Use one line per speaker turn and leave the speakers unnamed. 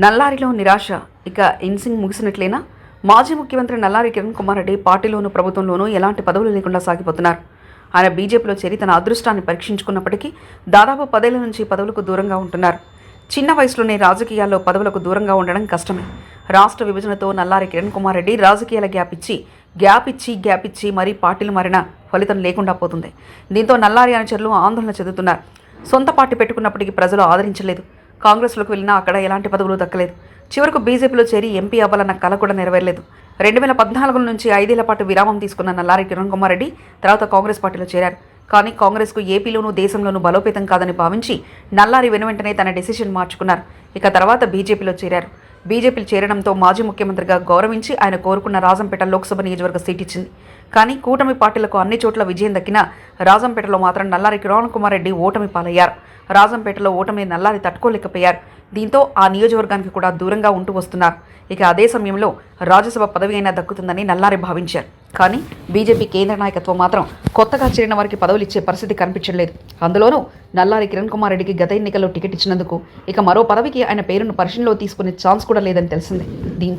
నల్లారిలో నిరాశ. ఇక ఇన్సింగ్ ముగిసినట్లేనా? మాజీ ముఖ్యమంత్రి నల్లారి కిరణ్ కుమార్ రెడ్డి పార్టీలోనూ ప్రభుత్వంలోనూ ఎలాంటి పదవులు లేకుండా సాగిపోతున్నారు. ఆయన బీజేపీలో చేరి తన అదృష్టాన్ని పరీక్షించుకున్నప్పటికీ దాదాపు పదేళ్ళ నుంచి పదవులకు దూరంగా ఉంటున్నారు. చిన్న వయసులోనే రాజకీయాల్లో పదవులకు దూరంగా ఉండడం కష్టమే. రాష్ట్ర విభజనతో నల్లారి కిరణ్ కుమార్ రెడ్డి రాజకీయాల గ్యాప్ ఇచ్చి గ్యాప్ ఇచ్చి గ్యాప్ ఇచ్చి మరీ పార్టీలు మారిన ఫలితం లేకుండా పోతుంది. దీంతో నల్లారి అనుచరులు ఆందోళన చెందుతున్నారు. సొంత పార్టీ పెట్టుకున్నప్పటికీ ప్రజలు ఆదరించలేదు. కాంగ్రెస్లోకి వెళ్ళినా అక్కడ ఎలాంటి పదవులు దక్కలేదు. చివరకు బీజేపీలో చేరి ఎంపీ అవ్వాలన్న కల కూడా నెరవేరలేదు. రెండు వేల పద్నాలుగు నుంచి ఐదేళ్ళ పాటు విరామం తీసుకున్న నల్లారి కిరణ్ కుమార్ రెడ్డి తర్వాత కాంగ్రెస్ పార్టీలో చేరారు. కానీ కాంగ్రెస్కు ఏపీలోనూ దేశంలోనూ బలోపేతం కాదని భావించి నల్లారి వెనువెంటనే తన డెసిషన్ మార్చుకున్నారు. ఇక తర్వాత బీజేపీలో చేరారు. బీజేపీలు చేరడంతో మాజీ ముఖ్యమంత్రిగా గౌరవించి ఆయన కోరుకున్న రాజంపేట లోక్సభ నియోజకవర్గ సీట్ ఇచ్చింది. కానీ కూటమి పార్టీలకు అన్ని చోట్ల విజయం దక్కినా రాజంపేటలో మాత్రం నల్లారి కిరణ్ కుమార్ రెడ్డి ఓటమి పాలయ్యారు. రాజంపేటలో ఓటమిని నల్లారి తట్టుకోలేకపోయారు. దీంతో ఆ నియోజకవర్గానికి కూడా దూరంగా ఉంటూ వస్తున్నారు. ఇక అదే సమయంలో రాజ్యసభ పదవి అయినా దక్కుతుందని నల్లారి భావించారు. కానీ బీజేపీ కేంద్ర నాయకత్వం మాత్రం కొత్తగా చేరిన వారికి పదవులు ఇచ్చే పరిస్థితి కనిపించలేదు అందులోనూ నల్లారి కిరణ్ కుమార్ రెడ్డికి గత ఎన్నికల్లో టికెట్ ఇచ్చినందుకు ఇక మరో పదవికి ఆయన పేరును పరిశీలనలో తీసుకునే ఛాన్స్ కూడా లేదని తెలిసింది. దీంతో